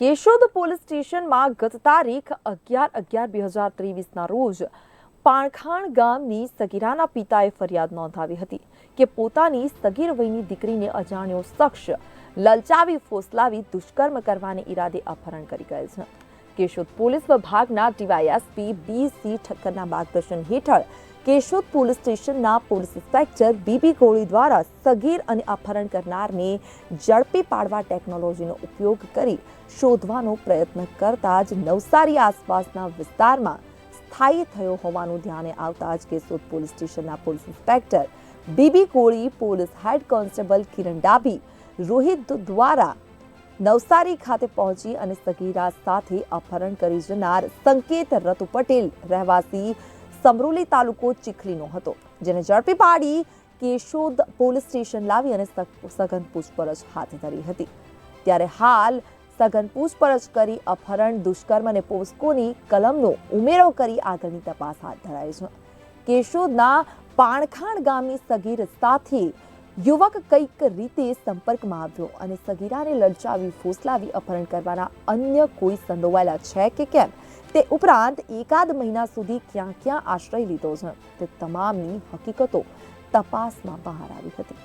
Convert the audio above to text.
Keshod police સ્ટેશનમાં ગત તારીખ અગિયાર અગિયાર બે હજાર ત્રેવીસના રોજ પાણખાણ ગામની સગીરાના પિતાએ ફરિયાદ નોંધાવી હતી કે પોતાની સગીર વયની દીકરીને અજાણ્યો શખ્સ લલચાવી ફોસલાવી દુષ્કર્મ કરવાને ઈરાદે અપહરણ કરી ગયેલ છે. કેશોદ પોલીસ વિભાગના ડીવાયએસપી બી સી ઠક્કરના માર્ગદર્શન હેઠળ કેશોદ પોલીસ સ્ટેશનના police inspector B B Koli દ્વારા સગીર અને અપહરણ કરનારને ઝડપી પાડવા ટેકનોલોજીનો ઉપયોગ કરી શોધવાનો પ્રયત્ન કરતા જ નવસારી આસપાસના વિસ્તારમાં સ્થાયી થયો હોવાનું ધ્યાને આવતા જ કેશોદ પોલીસ સ્ટેશનના police inspector B B Koli police head constable Kiran Dabhi, Rohit દ્વારા નવસારી ખાતે પહોંચી અને સગીરા સાથે અપહરણ કરી જનાર સંકેત રતુ પટેલ, રહેવાસી સમરોલી તાલુકો ચીખલીનો હતો, જેને ઝડપી પાડી કેશોદ પોલીસ સ્ટેશન લાવી અને સઘન પૂછપરછ હાથ ધરી હતી. ત્યારે હાલ સઘન પૂછપરછ કરી અપહરણ, દુષ્કર્મ અને પોસ્કોની કલમનો ઉમેરો કરી આગળની તપાસ હાથ ધરાઈ છે. કેશોદના પાણખાણ ગામની સગીર સાથે યુવક કંઈક રીતે સંપર્કમાં આવ્યો અને સગીરાને લલચાવી, ફોસલાવી અપહરણ કરવાના અન્ય કોઈ સંડોવાયેલા છે કે કેમ? તે ઉપરાંત એકાદ મહિના સુધી ક્યાં ક્યાં આશ્રય લીધો છે તે તમામની હકીકતો તપાસમાં બહાર આવી હતી.